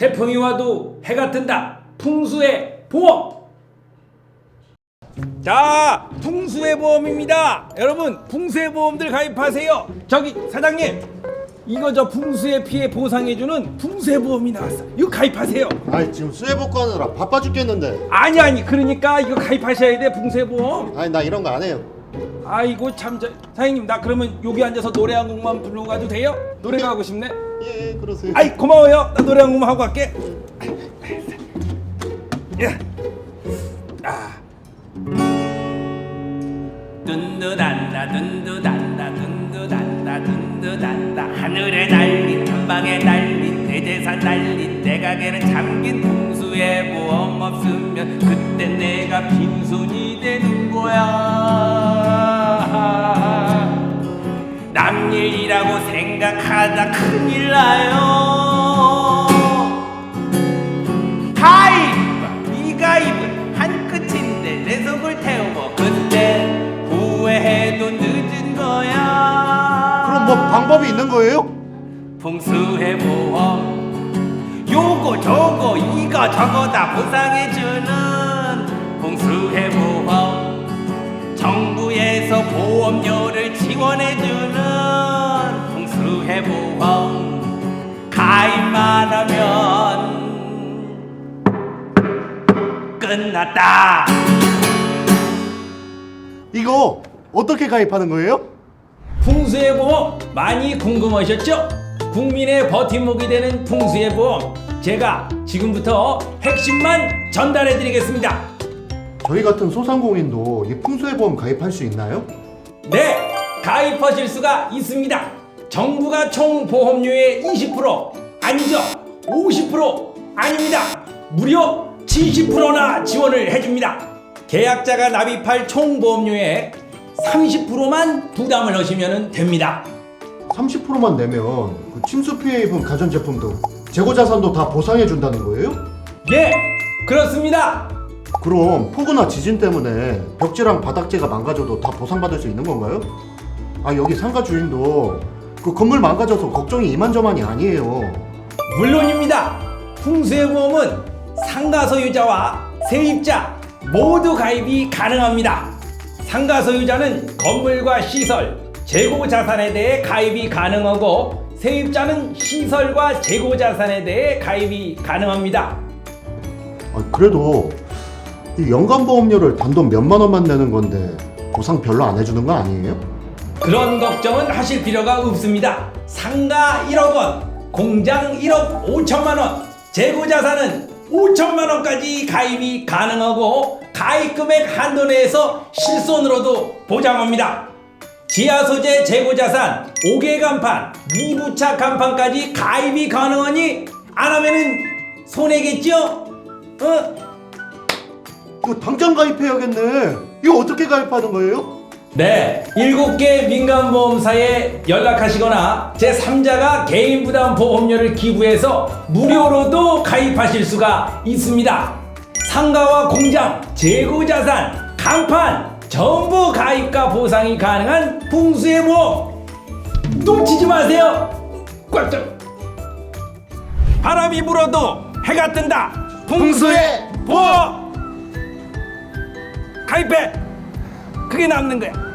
태풍이 와도 해가 뜬다. 풍수의 보험. 자, 풍수의 보험입니다. 여러분, 풍수의 보험들 가입하세요. 저기 사장님, 이거 저 풍수의 피해 보상해주는 풍수의 보험이 나왔어. 이거 가입하세요. 아이 지금 수해 복구하느라 바빠 죽겠는데 아니 아니, 그러니까 이거 가입하셔야 돼 풍수의 보험. 아니 나 이런 거 안 해요 아이고 참, 저 사장님 나 그러면 여기 앉아서 노래 한 곡만 부르고 가도 돼요? 노래가 하고 싶네. 예 그러세요 아이 고마워요. 나 노래 한 곡만 하고 갈게. 야. 아. 둔두단다 둔두단다 둔두단다 둔두단다 하늘에 날린 한방에 날린 대제사 날린 내 가게는 잠긴 풍수에 보험 없으면 그때 내가 빈손이 되는 거야 일이라고 생각하다 큰일 나요. 가입 미가입은 한 끝인데 내 속을 태우고 그때 후회해도 늦은 거야. 그럼 뭐 방법이 있는 거예요? 풍수해 보험 요거 저거 이거 저거 다 보상해주는 풍수해 보험 정부에서 보험료를 지원해주는 해 보험 가입만 하면 끝났다 이거 어떻게 가입하는 거예요? 풍수의 보험 많이 궁금하셨죠? 국민의 버팀목이 되는 풍수의 보험 제가 지금부터 핵심만 전달해 드리겠습니다 저희 같은 소상공인도 이 풍수해보험 가입할 수 있나요? 네 가입하실 수가 있습니다 정부가 총 보험료의 20% 아니죠? 50% 아닙니다. 무려 70%나 지원을 해줍니다. 계약자가 납입할 총 보험료의 30%만 부담을 하시면 됩니다. 30%만 내면 그 침수 피해 입은 가전제품도 재고 자산도 다 보상해 준다는 거예요? 네 그렇습니다. 그럼 폭우나 지진 때문에 벽지랑 바닥재가 망가져도 다 보상받을 수 있는 건가요? 아 여기 상가 주인도 그 건물 망가져서 걱정이 이만저만이 아니에요 물론입니다. 풍수해보험은 상가 소유자와 세입자 모두 가입이 가능합니다. 상가 소유자는 건물과 시설, 재고 자산에 대해 가입이 가능하고 세입자는 시설과 재고 자산에 대해 가입이 가능합니다. 아, 그래도 이 연간 보험료를 단돈 몇만 원만 내는 건데 보상 별로 안 해주는 거 아니에요? 그런 걱정은 하실 필요가 없습니다. 상가 1억 원, 공장 1억 5천만 원, 재고 자산은 5천만 원까지 가입이 가능하고 가입 금액 한도 내에서 실손으로도 보장합니다. 지하 소재 재고 자산, 5개 간판, 미부착 간판까지 가입이 가능하니 안 하면은 손해겠죠? 어? 이거 당장 가입해야겠네 이거 어떻게 가입하는 거예요? 네, 일곱 개 민간보험사에 연락하시거나 제3자가 개인 부담 보험료를 기부해서 무료로도 가입하실 수가 있습니다. 상가와 공장, 재고자산, 간판 전부 가입과 보상이 가능한 풍수의 보험 놓치지 마세요. 꽉 잡. 바람이 불어도 해가 뜬다. 풍수의 보험 가입해. 그게 남는 거야.